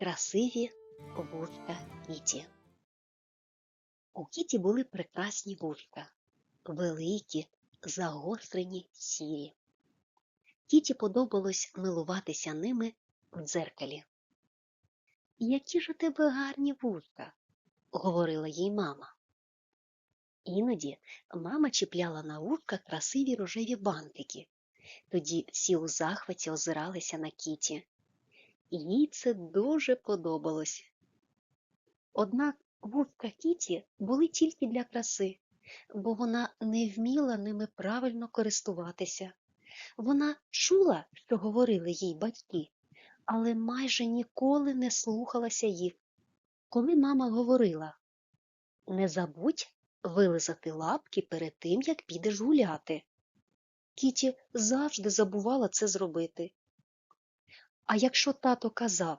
красиві вушка Кіті. У Кіті були прекрасні вушка, великі, загострені, сірі. Кіті подобалось милуватися ними в дзеркалі. Які ж у тебе гарні вушка, говорила їй мама. Іноді мама чіпляла на вушка красиві рожеві бантики. Тоді всі у захваті озиралися на Кіті. Їй це дуже подобалось. Однак вушка Кіті були тільки для краси, бо вона не вміла ними правильно користуватися. Вона чула, що говорили їй батьки, але майже ніколи не слухалася їх. Коли мама говорила Не забудь вилизати лапки перед тим, як підеш гуляти. Кіті завжди забувала це зробити. А якщо тато казав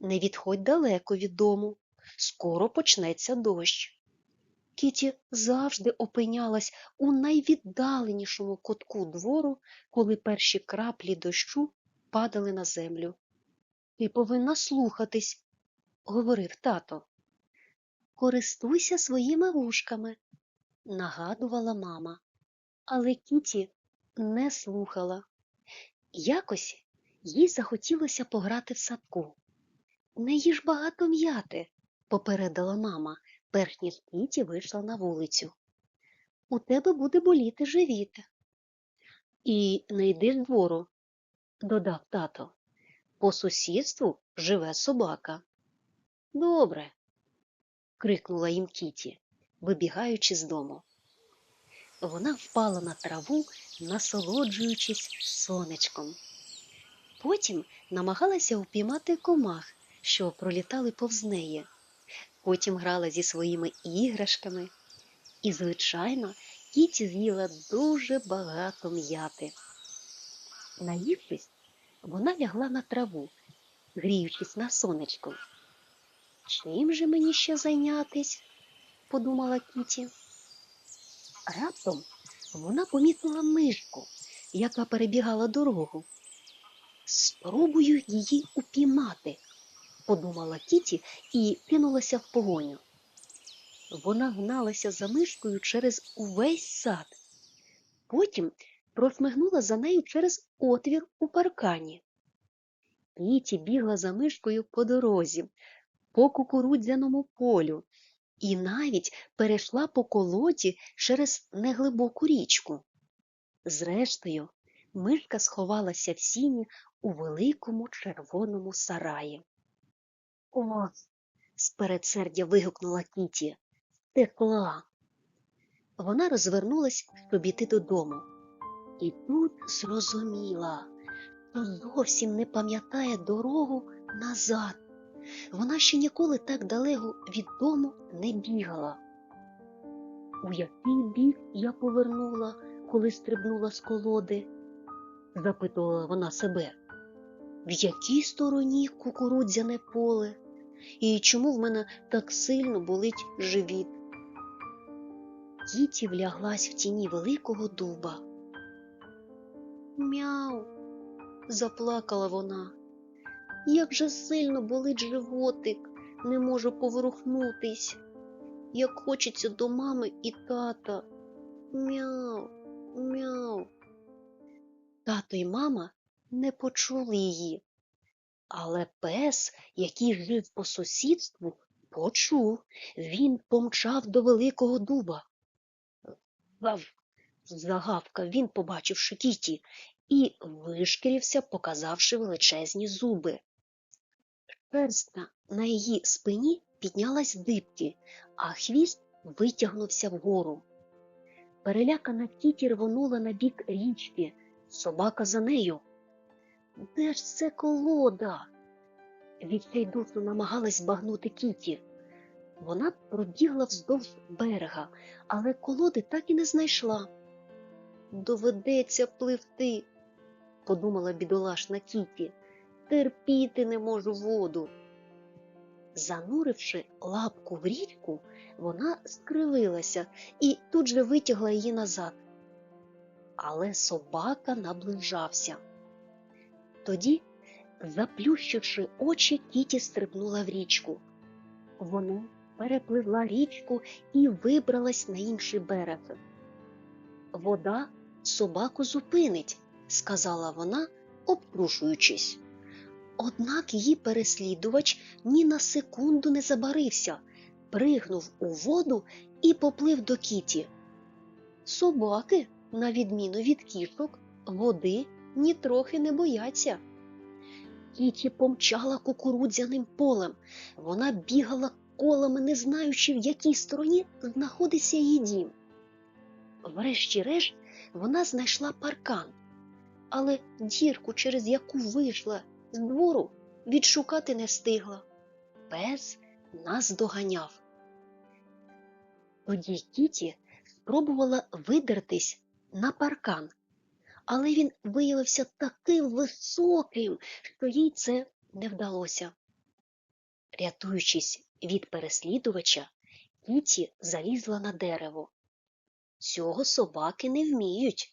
Не відходь далеко від дому, скоро почнеться дощ. Кіті завжди опинялась у найвіддаленішому кутку двору, коли перші краплі дощу падали на землю. Ти повинна слухатись, говорив тато. Користуйся своїми вушками, нагадувала мама. Але Кіті не слухала. Якось їй захотілося пограти в садку. Не їж багато м'яти, попередила мама, перш ніж Кіті вийшла на вулицю. У тебе буде боліти живіт. І не йди з двору, додав тато. По сусідству живе собака. Добре. крикнула їм Кіті, вибігаючи з дому. Вона впала на траву, насолоджуючись сонечком. Потім намагалася впіймати комах, що пролітали повз неї. Потім грала зі своїми іграшками. І, звичайно, Кіті з'їла дуже багато м'яти. Наївшись, вона лягла на траву, гріючись на сонечку. Чим же мені ще зайнятись? подумала Кіті. Раптом вона помітила мишку, яка перебігала дорогу. Спробую її упіймати, подумала Кіті і кинулася в погоню. Вона гналася за мишкою через увесь сад. Потім просмигнула за нею через отвір у паркані. Кіті бігла за мишкою по дорозі, по кукурудзяному полю і навіть перейшла по колоді через неглибоку річку. Зрештою, мишка сховалася в сіні у великому червоному сараї. О, з передсердя вигукнула Кіті. Текла. Вона розвернулась, щоб іти додому. І тут зрозуміла, що зовсім не пам'ятає дорогу назад. Вона ще ніколи так далеко від дому не бігала. У який бік я повернула, коли стрибнула з колоди? Запитувала вона себе. В якій стороні кукурудзяне поле? І чому в мене так сильно болить живіт? Кіті вляглась в тіні великого дуба. Мяу, заплакала вона. Як же сильно болить животик, не можу поворухнутись. Як хочеться до мами і тата. Мяу, мяу. Тато й мама не почули її. Але пес, який жив по сусідству, почув. Він помчав до великого дуба. Гав, загавкав він, побачивши Кіті, і вишкірився, показавши величезні зуби. Шерстка на її спині піднялась дибки, а хвіст витягнувся вгору. Перелякана Кіті рвонула на бік річки, собака за нею. Де ж це колода? Відчайдушно намагалась збагнути Кіті. Вона пробігла вздовж берега, але колоди так і не знайшла. Доведеться пливти, подумала бідолашна Кіті. Терпіти не можу воду. Зануривши лапку в річку, вона скривилася і тут же витягла її назад. Але собака наближався. Тоді Заплющивши очі, Кіті стрибнула в річку. Вона перепливла річку і вибралась на інший берег. Вода собаку зупинить, сказала вона, обтрушуючись. Однак її переслідувач ні на секунду не забарився, пригнув у воду і поплив до кіті. Собаки, на відміну від кішок, води нітрохи не бояться. Кіті помчала кукурудзяним полем. Вона бігала колами, не знаючи, в якій стороні знаходиться її дім. Врешті-решт вона знайшла паркан, але дірку, через яку вийшла з двору, відшукати не встигла. Пес нас доганяв. Тоді Кіті спробувала видертись на паркан, але він виявився таким високим, що їй це не вдалося. Рятуючись від переслідувача, Кіті залізла на дерево. Цього собаки не вміють.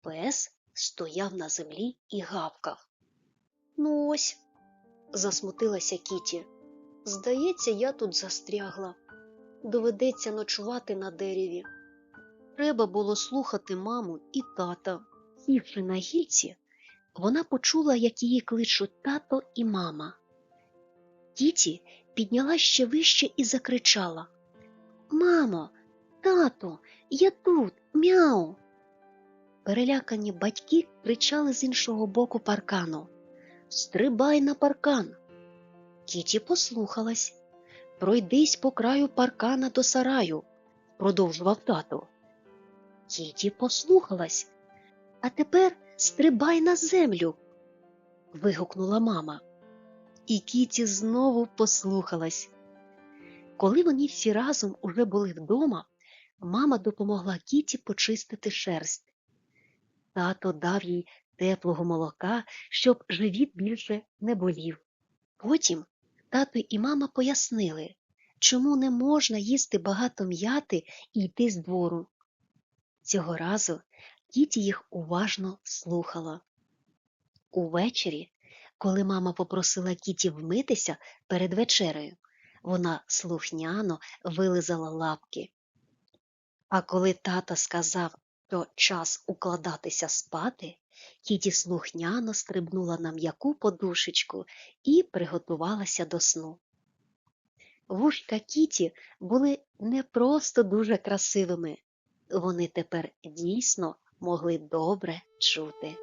Пес стояв на землі і гавкав. Ну ось, засмутилася Кіті. Здається, я тут застрягла. Доведеться ночувати на дереві. Треба було слухати маму і тата. Сівши на гільці, вона почула, як її кличуть тато і мама. Кіті підняла ще вище і закричала Мамо, тато, я тут, мяу. Перелякані батьки кричали з іншого боку паркану Стрибай на паркан. Кіті послухалась. Пройдись по краю паркана до сараю, продовжував тато. Кіті послухалась. А тепер стрибай на землю. вигукнула мама. І Кіті знову послухалась. Коли вони всі разом уже були вдома, мама допомогла Кіті почистити шерсть. Тато дав їй теплого молока, щоб живіт більше не болів. Потім тато і мама пояснили, чому не можна їсти багато м'яти і йти з двору. Цього разу Кіті їх уважно слухала. Увечері, коли мама попросила Кіті вмитися перед вечерею, вона слухняно вилизала лапки. А коли тата сказав, що час укладатися спати, Кіті слухняно стрибнула на м'яку подушечку і приготувалася до сну. Вушка Кіті були не просто дуже красивими, вони тепер дійсно могли добре чути.